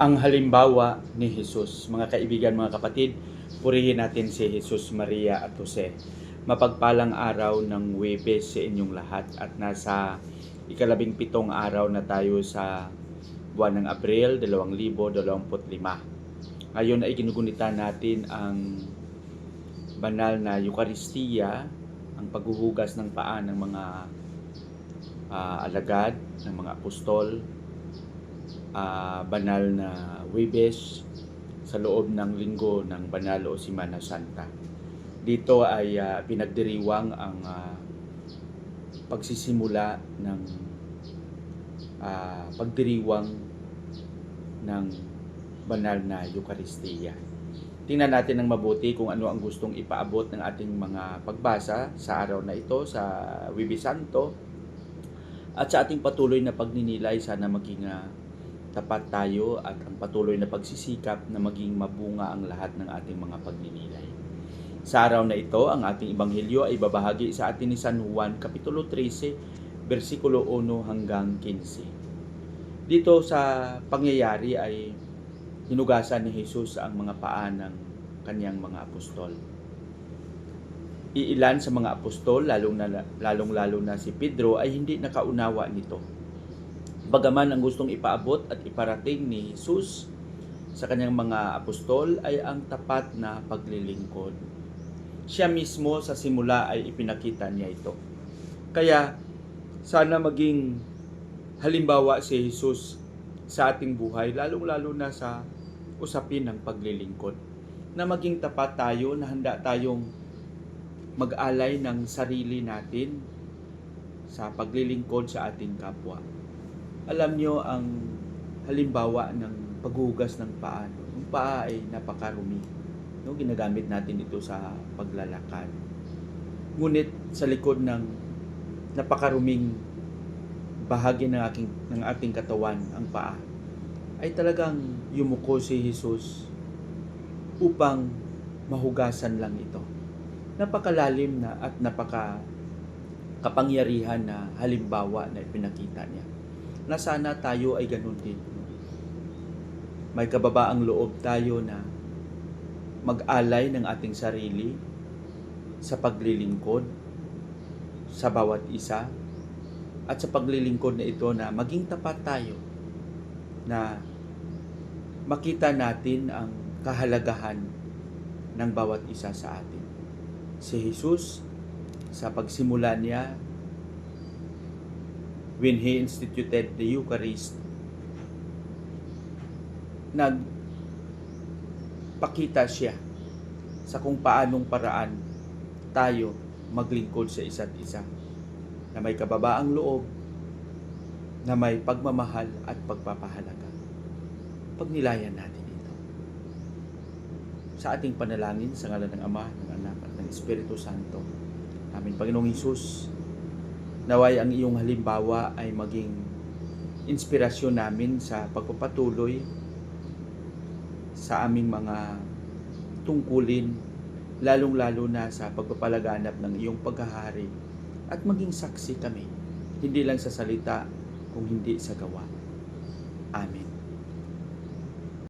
ang halimbawa ni Jesus. Mga kaibigan, mga kapatid, purihin natin si Jesus, Maria at Jose. Mapagpalang araw ng Webes sa inyong lahat at nasa ikalabing pitong araw na tayo sa buwan ng Abril 2025. Ngayon ay ginugunita natin ang banal na Eukaristiya, ang paghuhugas ng paa ng mga ah, alagad, ng mga apostol, ah, banal na Webes sa loob ng linggo ng banal o Simana Santa. Dito ay ah, pinagdiriwang ang ah, pagsisimula ng ah, pagdiriwang ng banal na Eukaristiya. Tingnan natin ng mabuti kung ano ang gustong ipaabot ng ating mga pagbasa sa araw na ito sa Webes Santo at sa ating patuloy na pagninilay sana maging ah, tapat tayo at ang patuloy na pagsisikap na maging mabunga ang lahat ng ating mga pagninilay. Sa araw na ito, ang ating ebanghelyo ay babahagi sa atin ni San Juan Kapitulo 13, versikulo 1 hanggang 15. Dito sa pangyayari ay hinugasan ni Jesus ang mga paa ng kanyang mga apostol. Iilan sa mga apostol, lalong, na, lalong lalo na si Pedro, ay hindi nakaunawa nito. Bagaman ang gustong ipaabot at iparating ni Jesus sa kanyang mga apostol ay ang tapat na paglilingkod. Siya mismo sa simula ay ipinakita niya ito. Kaya sana maging halimbawa si Jesus sa ating buhay, lalong-lalo na sa usapin ng paglilingkod. Na maging tapat tayo, na handa tayong mag-alay ng sarili natin sa paglilingkod sa ating kapwa. Alam nyo ang halimbawa ng paghugas ng paa. No? Yung paa ay napakarumi. No? Ginagamit natin ito sa paglalakad. Ngunit sa likod ng napakaruming bahagi ng, aking, ng ating katawan, ang paa, ay talagang yumuko si Jesus upang mahugasan lang ito. Napakalalim na at napaka kapangyarihan na halimbawa na ipinakita niya. Na sana tayo ay ganun din. May kababaang loob tayo na mag-alay ng ating sarili sa paglilingkod sa bawat isa at sa paglilingkod na ito na maging tapat tayo na makita natin ang kahalagahan ng bawat isa sa atin. Si Jesus, sa pagsimula niya, when He instituted the Eucharist, nagpakita siya sa kung paanong paraan tayo maglingkod sa isa't isa na may kababaang loob, na may pagmamahal at pagpapahalaga. Pagnilayan natin ito. Sa ating panalangin sa ngalan ng Ama, ng Anak at ng Espiritu Santo. Amin. Panginoong Isus, naway ang iyong halimbawa ay maging inspirasyon namin sa pagpapatuloy sa aming mga tungkulin, lalong-lalo na sa pagpapalaganap ng iyong paghahari at maging saksi kami, hindi lang sa salita, kung hindi sa gawa. Amen.